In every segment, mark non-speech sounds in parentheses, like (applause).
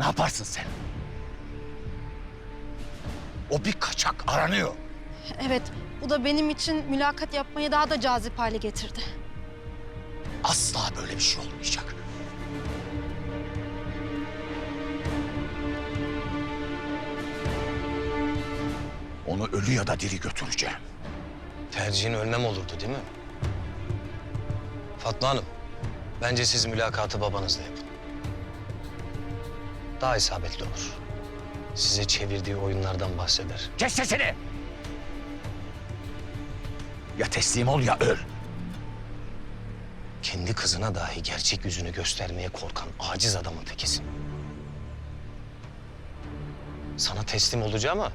Ne yaparsın sen? O bir kaçak aranıyor. Evet, bu da benim için mülakat yapmayı daha da cazip hale getirdi. Asla böyle bir şey olmayacak. Onu ölü ya da diri götüreceğim. Tercihin ölmem olurdu değil mi? Fatma Hanım, bence siz mülakatı babanızla yapın. Daha isabetli olur. Size çevirdiği oyunlardan bahseder. Kes sesini! Ya teslim ol ya öl. Kendi kızına dahi gerçek yüzünü göstermeye korkan aciz adamın tekisin. Sana teslim olacağım ama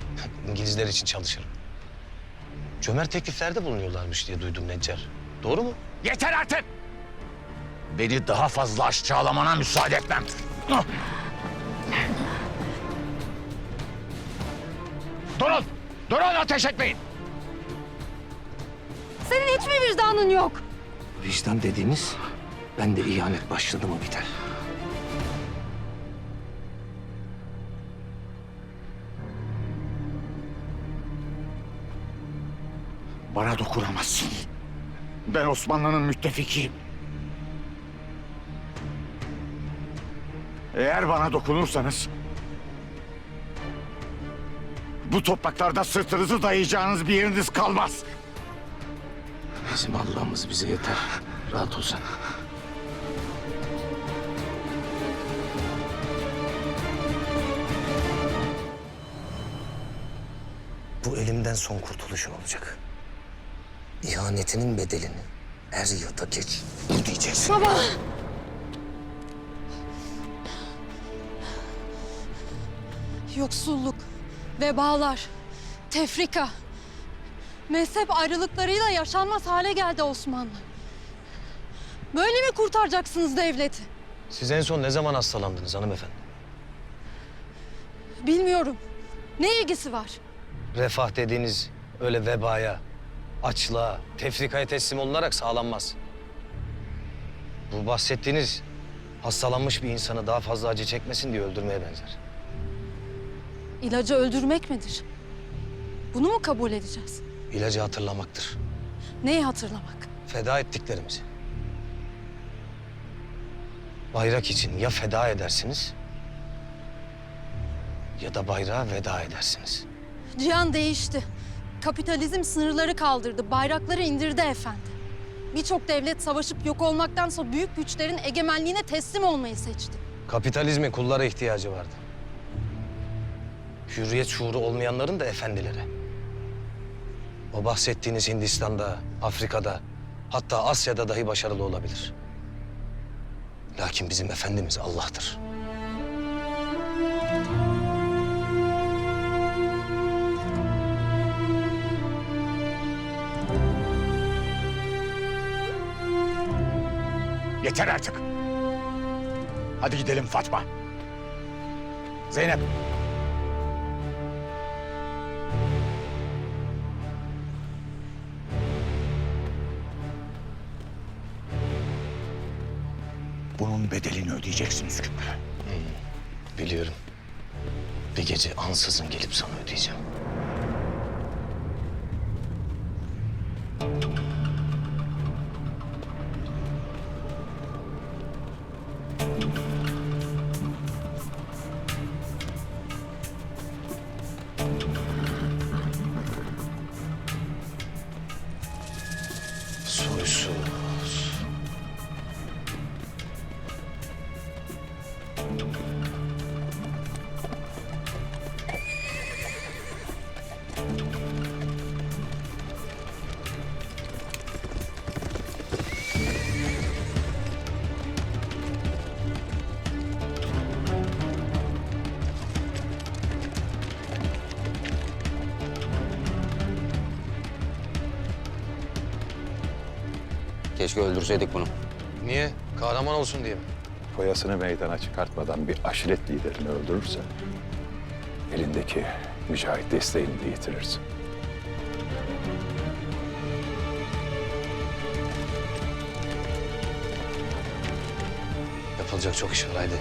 (laughs) İngilizler için çalışırım. Cömert tekliflerde bulunuyorlarmış diye duydum Neccar. Doğru mu? Yeter artık! Beni daha fazla aşağılamana müsaade etmem. Durun! Durun ateş etmeyin! Senin hiç mi vicdanın yok? Vicdan dediğiniz bende ihanet başladı mı biter. Bana dokunamazsın. Ben Osmanlı'nın müttefikiyim. Eğer bana dokunursanız... ...bu topraklarda sırtınızı dayayacağınız bir yeriniz kalmaz. Bizim Allah'ımız bize yeter. Rahat ol sen. Bu elimden son kurtuluşun olacak. İhanetinin bedelini er ya da geç ödeyeceksin. Baba! Yoksulluk, vebalar, tefrika, mezhep ayrılıklarıyla yaşanmaz hale geldi Osmanlı. Böyle mi kurtaracaksınız devleti? Siz en son ne zaman hastalandınız hanımefendi? Bilmiyorum. Ne ilgisi var? Refah dediğiniz öyle vebaya, açlığa, tefrikaya teslim olunarak sağlanmaz. Bu bahsettiğiniz hastalanmış bir insanı daha fazla acı çekmesin diye öldürmeye benzer. İlacı öldürmek midir? Bunu mu kabul edeceğiz? İlacı hatırlamaktır. Neyi hatırlamak? Feda ettiklerimizi. Bayrak için ya feda edersiniz ya da bayrağa veda edersiniz. Cihan değişti. Kapitalizm sınırları kaldırdı, bayrakları indirdi efendi. Birçok devlet savaşıp yok olmaktansa büyük güçlerin egemenliğine teslim olmayı seçti. Kapitalizmin kullara ihtiyacı vardı. Hürriyet şuuru olmayanların da efendilere. O bahsettiğiniz Hindistan'da, Afrika'da, hatta Asya'da dahi başarılı olabilir. Lakin bizim efendimiz Allah'tır. Yeter artık. Hadi gidelim Fatma. Zeynep. Bunun bedelini ödeyeceksin Üsküp'e. Biliyorum. Bir gece ansızın gelip sana ödeyeceğim. Keşke öldürseydik bunu. Niye? Kahraman olsun diye mi? foyasını meydana çıkartmadan bir aşiret liderini öldürürse elindeki mücahit desteğini de yitirirsin. Yapılacak çok iş var haydi.